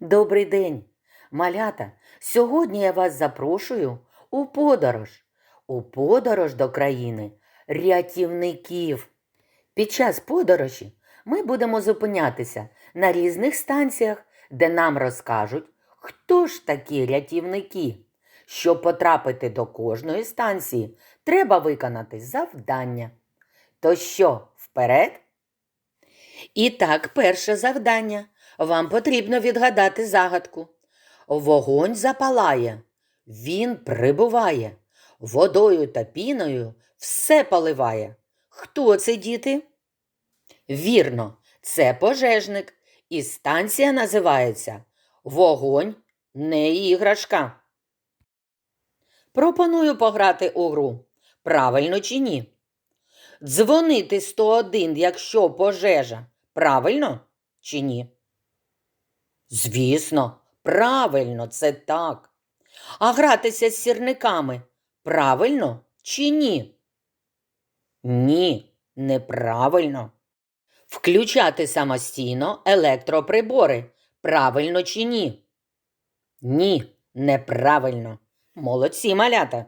Добрий день, малята. Сьогодні я вас запрошую у подорож. У подорож до країни рятівників. Під час подорожі ми будемо зупинятися на різних станціях, де нам розкажуть, хто ж такі рятівники. Щоб потрапити до кожної станції, треба виконати завдання. То що, вперед? І так, перше завдання. Вам потрібно відгадати загадку. Вогонь запалає, він прибуває, водою та піною все поливає. Хто це, діти? Вірно, це пожежник, і станція називається Вогонь не іграшка. Пропоную пограти у гру. Правильно чи ні? Дзвонити 101, якщо пожежа. Правильно чи ні? Звісно, правильно, це так. А гратися з сірниками правильно чи ні? Ні, неправильно. Включати самостійно електроприбори правильно чи ні? Ні, неправильно. Молодці малята.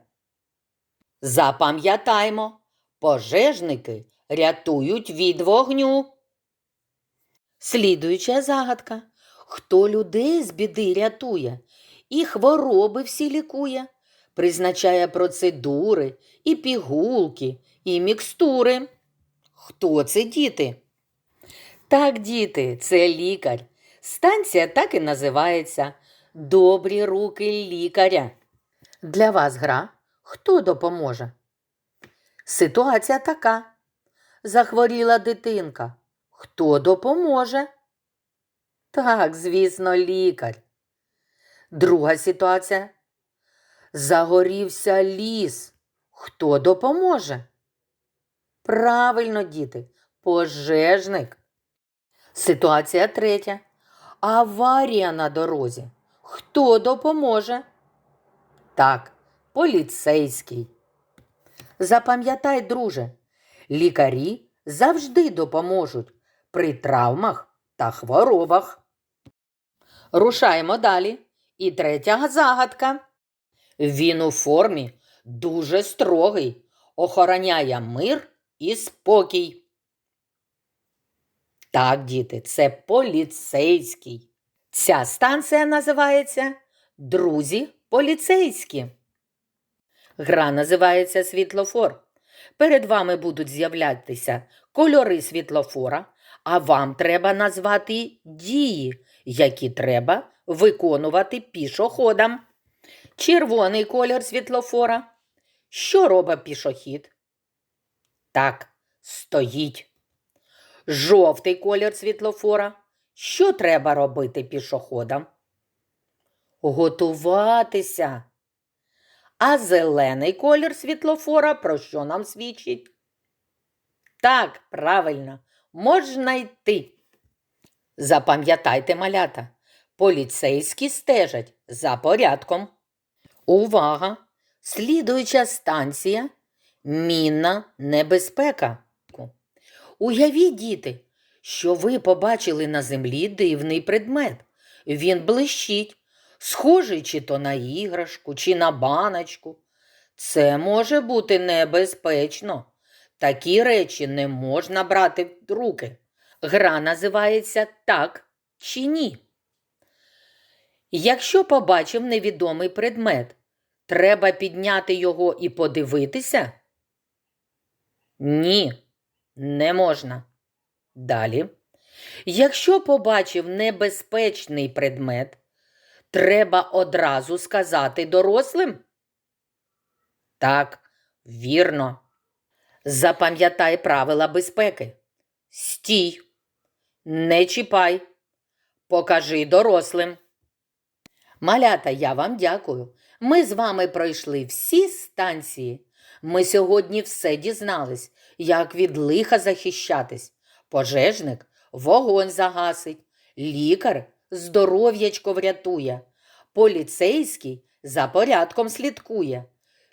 Запам'ятаймо, пожежники рятують від вогню. Слідуюча загадка. Хто людей з біди рятує і хвороби всі лікує, призначає процедури, і пігулки, і мікстури. Хто це діти? Так, діти, це лікар. Станція так і називається Добрі руки лікаря. Для вас гра хто допоможе? Ситуація така. Захворіла дитинка. Хто допоможе? Так, звісно, лікар. Друга ситуація. Загорівся ліс. Хто допоможе? Правильно, діти, пожежник. Ситуація третя. Аварія на дорозі. Хто допоможе? Так, поліцейський. Запам'ятай, друже, лікарі завжди допоможуть при травмах та хворобах. Рушаємо далі. І третя загадка. Він у формі дуже строгий, охороняє мир і спокій. Так, діти, це поліцейський. Ця станція називається Друзі поліцейські. Гра називається світлофор. Перед вами будуть з'являтися кольори світлофора, а вам треба назвати дії, які треба виконувати пішоходам. Червоний колір світлофора. Що робить пішохід? Так, стоїть. Жовтий колір світлофора. Що треба робити пішоходам? Готуватися. А зелений колір світлофора про що нам свідчить? Так, правильно, можна йти. Запам'ятайте, малята, поліцейські стежать за порядком. Увага! Слідуюча станція мінна небезпека. Уявіть, діти, що ви побачили на землі дивний предмет. Він блищить, схожий чи то на іграшку, чи на баночку. Це може бути небезпечно. Такі речі не можна брати в руки. Гра називається так чи ні. Якщо побачив невідомий предмет, треба підняти його і подивитися? Ні, не можна. Далі. Якщо побачив небезпечний предмет, треба одразу сказати дорослим? Так, вірно. Запам'ятай правила безпеки. Стій, не чіпай, покажи дорослим. Малята, я вам дякую. Ми з вами пройшли всі станції. Ми сьогодні все дізнались, як від лиха захищатись. Пожежник вогонь загасить, лікар здоров'ячко врятує, поліцейський за порядком слідкує.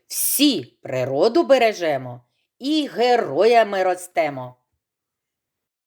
Всі природу бережемо і героями ростемо.